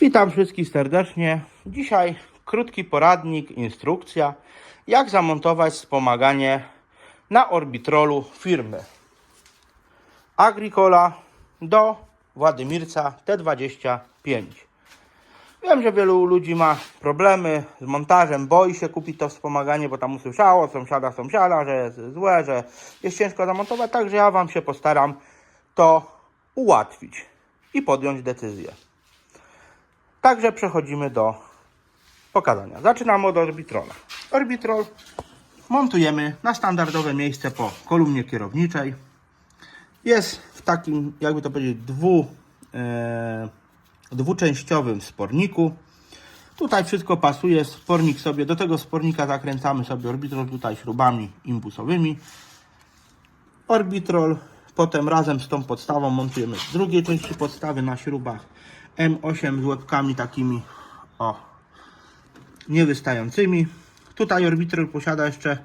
Witam wszystkich serdecznie. Dzisiaj krótki poradnik, instrukcja, jak zamontować wspomaganie na orbitrolu firmy Agricola do Władymirca T25. Wiem, że wielu ludzi ma problemy z montażem, boi się kupić to wspomaganie, bo tam usłyszało sąsiada, sąsiada, że jest złe, że jest ciężko zamontować, także ja Wam się postaram to ułatwić i podjąć decyzję. Także przechodzimy do pokazania. Zaczynamy od orbitrola. Orbitrol montujemy na standardowe miejsce po kolumnie kierowniczej. Jest w takim, jakby to powiedzieć, dwu, e, dwuczęściowym sporniku. Tutaj wszystko pasuje, spornik sobie, do tego spornika zakręcamy sobie orbitrol tutaj śrubami impusowymi. Orbitrol potem razem z tą podstawą montujemy z drugiej części podstawy na śrubach M8 z łebkami takimi o niewystającymi. Tutaj orbitrol posiada jeszcze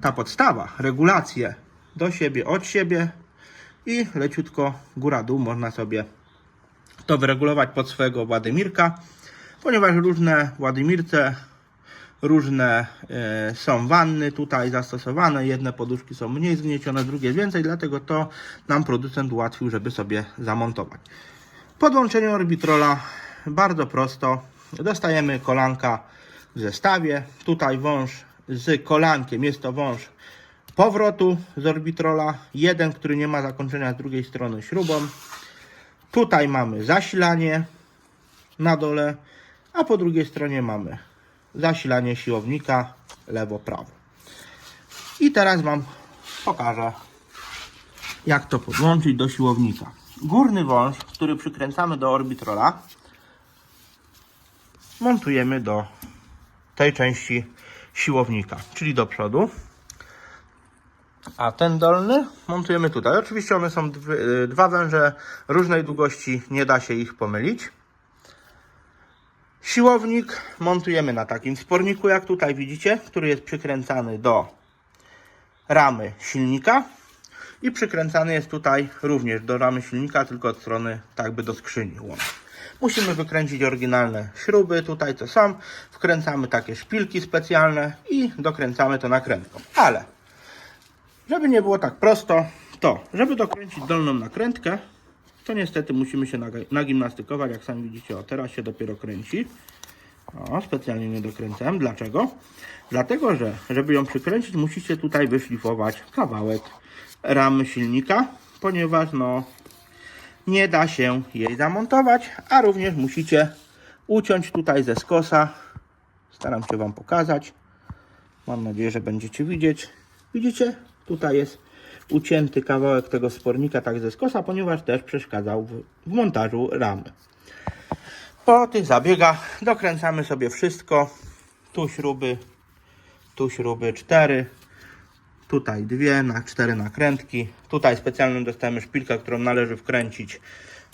ta podstawa, regulację do siebie, od siebie i leciutko góra-dół można sobie to wyregulować pod swojego Władymirka, ponieważ różne Władymirce, różne e, są wanny tutaj zastosowane, jedne poduszki są mniej zgniecione, drugie więcej, dlatego to nam producent ułatwił, żeby sobie zamontować. Podłączenie orbitrola bardzo prosto. Dostajemy kolanka w zestawie. Tutaj wąż z kolankiem. Jest to wąż powrotu z orbitrola. Jeden, który nie ma zakończenia z drugiej strony śrubą. Tutaj mamy zasilanie na dole, a po drugiej stronie mamy zasilanie siłownika lewo-prawo. I teraz Wam pokażę, jak to podłączyć do siłownika. Górny wąż, który przykręcamy do orbitrola, montujemy do tej części siłownika, czyli do przodu. A ten dolny montujemy tutaj. Oczywiście one są dwie, dwa węże różnej długości, nie da się ich pomylić. Siłownik montujemy na takim sporniku, jak tutaj widzicie, który jest przykręcany do ramy silnika i przykręcany jest tutaj również do ramy silnika, tylko od strony tak by do skrzyni. Musimy wykręcić oryginalne śruby, tutaj to są, wkręcamy takie szpilki specjalne i dokręcamy to nakrętką. Ale, żeby nie było tak prosto, to żeby dokręcić dolną nakrętkę, to niestety musimy się nagimnastykować, jak sami widzicie, o teraz się dopiero kręci. O, specjalnie nie dokręcałem. Dlaczego? Dlatego, że żeby ją przykręcić, musicie tutaj wyszlifować kawałek ramy silnika, ponieważ no nie da się jej zamontować, a również musicie uciąć tutaj ze skosa. Staram się Wam pokazać. Mam nadzieję, że będziecie widzieć. Widzicie? Tutaj jest ucięty kawałek tego spornika tak ze skosa, ponieważ też przeszkadzał w, w montażu ramy. Po tych zabiegach dokręcamy sobie wszystko. Tu śruby, tu śruby 4, tutaj dwie na cztery nakrętki. Tutaj specjalną dostajemy szpilkę, którą należy wkręcić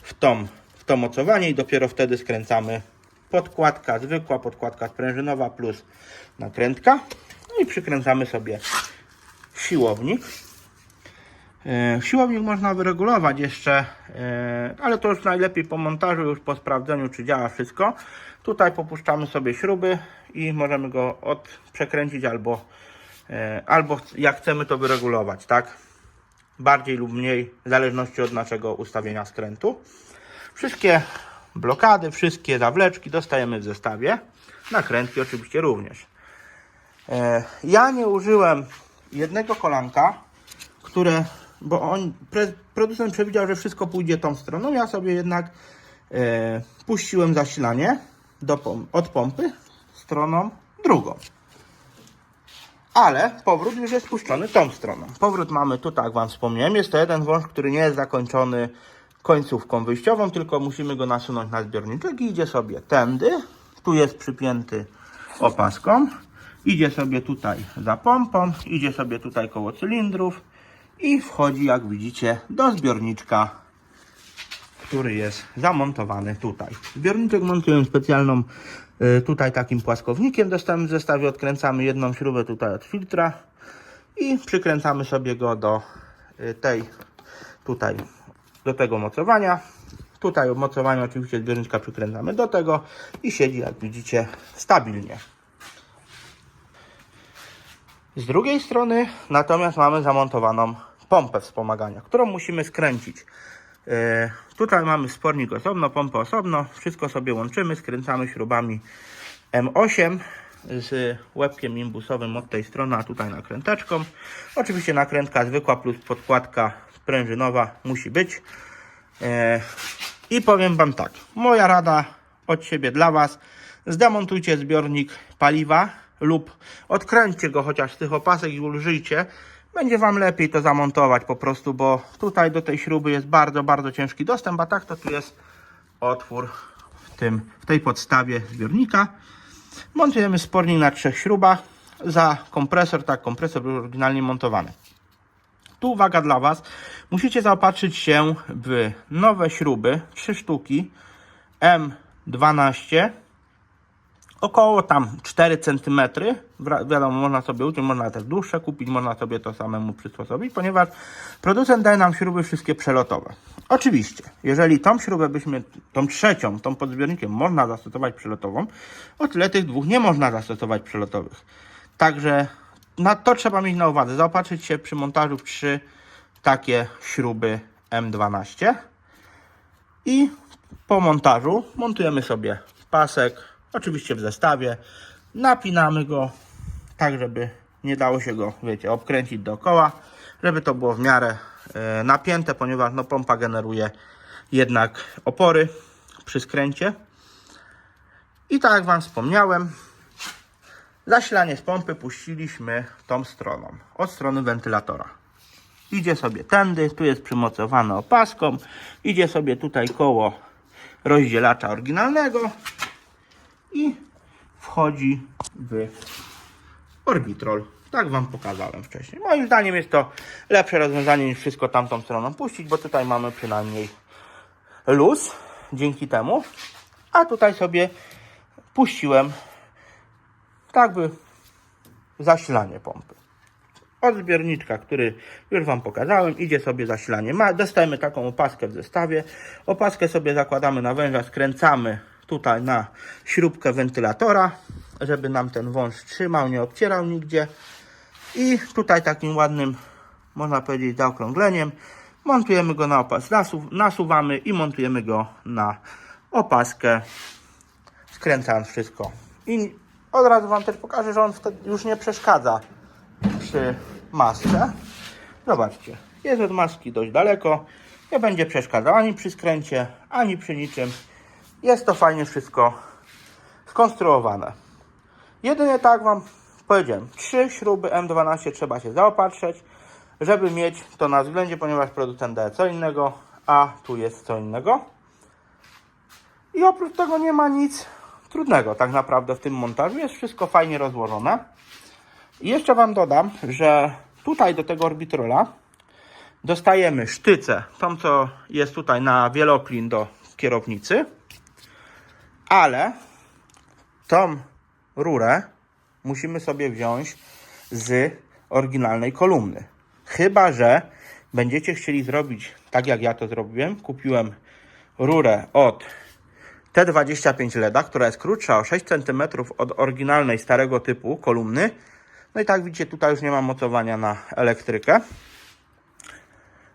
w tą, w to mocowanie i dopiero wtedy skręcamy podkładka zwykła, podkładka sprężynowa plus nakrętka. No i przykręcamy sobie siłownik. E, Siłownik można wyregulować jeszcze, e, ale to już najlepiej po montażu, już po sprawdzeniu, czy działa wszystko. Tutaj popuszczamy sobie śruby i możemy go od przekręcić albo, e, albo jak chcemy to wyregulować, tak? Bardziej lub mniej, w zależności od naszego ustawienia skrętu. Wszystkie blokady, wszystkie zawleczki dostajemy w zestawie. Nakrętki oczywiście również. Ja nie użyłem jednego kolanka, które, bo on, pre, producent przewidział, że wszystko pójdzie tą stroną. Ja sobie jednak e, puściłem zasilanie do od pompy stroną drugą. Ale powrót już jest puszczony tą stroną. Powrót mamy tu, tak Wam wspomniałem, jest to jeden wąż, który nie jest zakończony końcówką wyjściową, tylko musimy go nasunąć na zbiorniczek i idzie sobie tędy. Tu jest przypięty opaską. Idzie sobie tutaj za pompą, idzie sobie tutaj koło cylindrów i wchodzi, jak widzicie, do zbiorniczka, który jest zamontowany tutaj. Zbiorniczek montuję specjalną y, tutaj takim płaskownikiem dostałem w zestawie, odkręcamy jedną śrubę tutaj od filtra i przykręcamy sobie go do y, tej tutaj, do tego mocowania. Tutaj obmocowanie oczywiście zbiorniczka przykręcamy do tego i siedzi, jak widzicie, stabilnie. Z drugiej strony natomiast mamy zamontowaną pompę wspomagania, którą musimy skręcić. E, tutaj mamy spornik osobno, pompę osobno, wszystko sobie łączymy, skręcamy śrubami M8 z łebkiem imbusowym od tej strony, a tutaj nakręteczką. Oczywiście nakrętka zwykła plus podkładka sprężynowa musi być. E, I powiem Wam tak, moja rada od siebie dla Was, zdemontujcie zbiornik paliwa lub odkręćcie go chociaż z tych opasek i ulżyjcie. Będzie Wam lepiej to zamontować po prostu, bo tutaj do tej śruby jest bardzo, bardzo ciężki dostęp, a tak to tu jest otwór w, tym, w tej podstawie zbiornika. Montujemy spornik na trzech śrubach. Za kompresor, tak, kompresor był oryginalnie montowany. Tu uwaga dla Was, musicie zaopatrzyć się w nowe śruby, trzy sztuki M12, około tam 4 cm. Wiadomo, można sobie uciąć, można też dłuższe kupić, można sobie to samemu przysposobić, ponieważ producent daje nam śruby wszystkie przelotowe. Oczywiście, jeżeli tą śrubę byśmy, tą trzecią, tą pod zbiornikiem można zastosować przelotową, o tyle tych dwóch nie można zastosować przelotowych. Także na to trzeba mieć na uwadze. Zaopatrzyć się przy montażu w trzy takie śruby M12 i po montażu montujemy sobie pasek, oczywiście w zestawie, napinamy go tak, żeby nie dało się go, wiecie, obkręcić dookoła, żeby to było w miarę e, napięte, ponieważ no, pompa generuje jednak opory przy skręcie. I tak jak Wam wspomniałem, zasilanie z pompy puściliśmy tą stroną, od strony wentylatora. Idzie sobie tędy, tu jest przymocowane opaską, idzie sobie tutaj koło rozdzielacza oryginalnego i wchodzi w orbitrol. Tak Wam pokazałem wcześniej. Moim zdaniem jest to lepsze rozwiązanie niż wszystko tamtą stroną puścić, bo tutaj mamy przynajmniej luz dzięki temu. A tutaj sobie puściłem tak by zasilanie pompy. Od zbiorniczka, który już Wam pokazałem, idzie sobie zasilanie. Dostajemy taką opaskę w zestawie. Opaskę sobie zakładamy na węża, skręcamy tutaj na śrubkę wentylatora, żeby nam ten wąż trzymał, nie obcierał nigdzie. I tutaj takim ładnym, można powiedzieć, zaokrągleniem montujemy go na opas, nasuw, nasuwamy i montujemy go na opaskę, skręcając wszystko. I od razu Wam też pokażę, że on już nie przeszkadza przy masce. Zobaczcie, jest od maski dość daleko. Nie będzie przeszkadzał ani przy skręcie, ani przy niczym. Jest to fajnie wszystko skonstruowane. Jedynie tak Wam powiedziałem, trzy śruby M12 trzeba się zaopatrzyć, żeby mieć to na względzie, ponieważ producent daje co innego, a tu jest co innego. I oprócz tego nie ma nic trudnego tak naprawdę w tym montażu. Jest wszystko fajnie rozłożone. I jeszcze Wam dodam, że tutaj do tego orbitrola dostajemy sztycę, tą co jest tutaj na wieloklin do kierownicy, ale tą rurę musimy sobie wziąć z oryginalnej kolumny. Chyba, że będziecie chcieli zrobić tak jak ja to zrobiłem. Kupiłem rurę od T25 LEDa, która jest krótsza o 6 cm od oryginalnej starego typu kolumny. No i tak widzicie, tutaj już nie ma mocowania na elektrykę.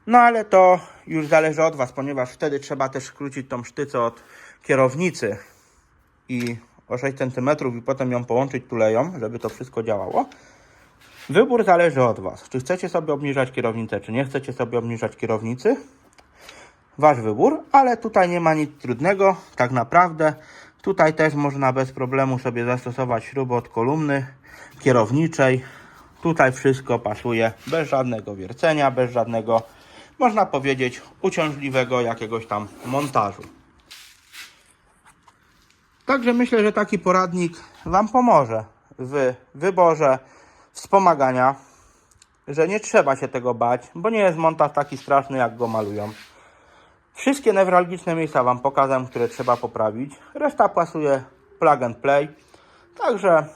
No ale to już zależy od Was, ponieważ wtedy trzeba też skrócić tą sztycę od kierownicy i o 6 cm i potem ją połączyć tuleją, żeby to wszystko działało. Wybór zależy od Was. Czy chcecie sobie obniżać kierownicę, czy nie chcecie sobie obniżać kierownicy. Wasz wybór, ale tutaj nie ma nic trudnego, tak naprawdę. Tutaj też można bez problemu sobie zastosować śrubę od kolumny kierowniczej. Tutaj wszystko pasuje bez żadnego wiercenia, bez żadnego, można powiedzieć, uciążliwego jakiegoś tam montażu. Także myślę, że taki poradnik Wam pomoże w wyborze wspomagania, że nie trzeba się tego bać, bo nie jest montaż taki straszny, jak go malują. Wszystkie newralgiczne miejsca Wam pokazałem, które trzeba poprawić. Reszta pasuje plug and play. Także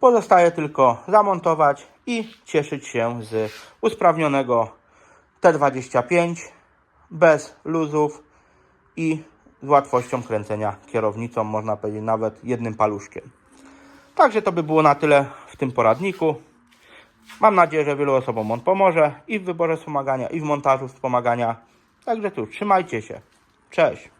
pozostaje tylko zamontować i cieszyć się z usprawnionego T25 bez luzów, i z łatwością kręcenia kierownicą, można powiedzieć nawet jednym paluszkiem. Także to by było na tyle w tym poradniku. Mam nadzieję, że wielu osobom on pomoże i w wyborze wspomagania, i w montażu wspomagania. Także tu, trzymajcie się. Cześć.